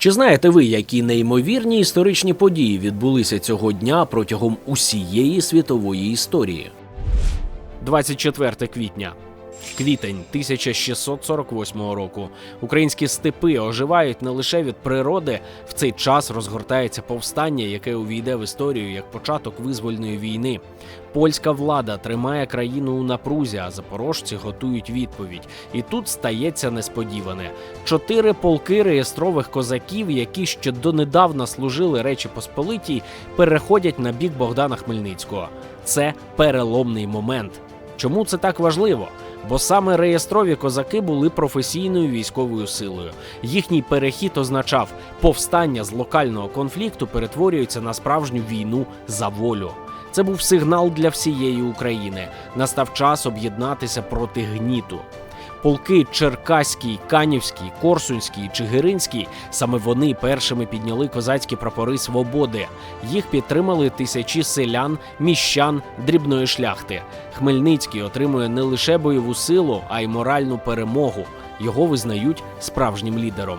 Чи знаєте ви, які неймовірні історичні події відбулися цього дня протягом усієї світової історії? 24 квітня. Квітень 1648 року. Українські степи оживають не лише від природи. В цей час розгортається повстання, яке увійде в історію як початок визвольної війни. Польська влада тримає країну у напрузі, а запорожці готують відповідь. І тут стається несподіване: чотири полки реєстрових козаків, які ще донедавна служили Речі Посполитій, переходять на бік Богдана Хмельницького. Це переломний момент. Чому це так важливо? Бо саме реєстрові козаки були професійною військовою силою. Їхній перехід означав, повстання з локального конфлікту перетворюється на справжню війну за волю. Це був сигнал для всієї України. Настав час об'єднатися проти гніту. Полки Черкаський, Канівський, Корсунський, Чигиринський саме вони першими підняли козацькі прапори свободи. Їх підтримали тисячі селян, міщан, дрібної шляхти. Хмельницький отримує не лише бойову силу, а й моральну перемогу. Його визнають справжнім лідером.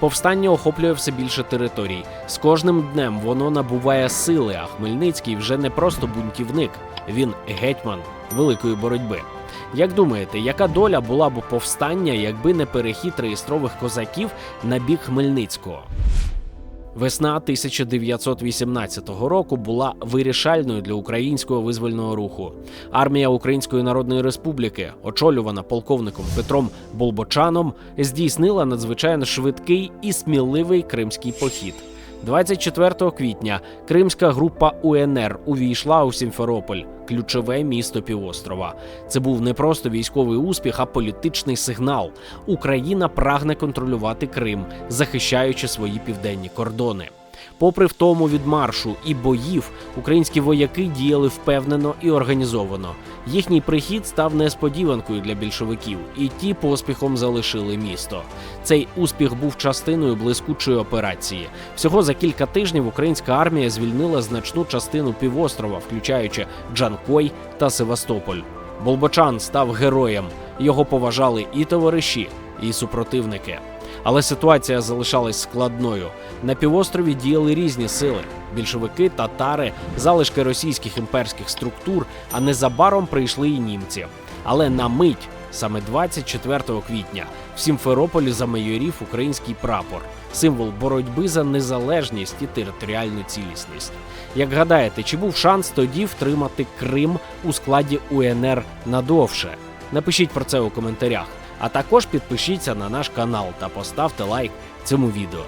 Повстання охоплює все більше територій. З кожним днем воно набуває сили, а Хмельницький вже не просто бунтівник, він гетьман великої боротьби. Як думаєте, яка доля була б повстання, якби не перехід реєстрових козаків на бік Хмельницького? Весна 1918 року була вирішальною для українського визвольного руху. Армія Української Народної Республіки, очолювана полковником Петром Болбочаном, здійснила надзвичайно швидкий і сміливий кримський похід. 24 квітня кримська група УНР увійшла у Сімферополь, ключове місто півострова. Це був не просто військовий успіх, а політичний сигнал. Україна прагне контролювати Крим, захищаючи свої південні кордони. Попри втому від маршу і боїв, українські вояки діяли впевнено і організовано. Їхній прихід став несподіванкою для більшовиків, і ті поспіхом залишили місто. Цей успіх був частиною блискучої операції. Всього за кілька тижнів українська армія звільнила значну частину півострова, включаючи Джанкой та Севастополь. Болбочан став героєм. Його поважали і товариші, і супротивники. Але ситуація залишалась складною. На півострові діяли різні сили: більшовики, татари, залишки російських імперських структур, а незабаром прийшли і німці. Але на мить, саме 24 квітня, в Сімферополі замайорів український прапор, символ боротьби за незалежність і територіальну цілісність. Як гадаєте, чи був шанс тоді втримати Крим у складі УНР надовше? Напишіть про це у коментарях. А також підпишіться на наш канал та поставте лайк цьому відео.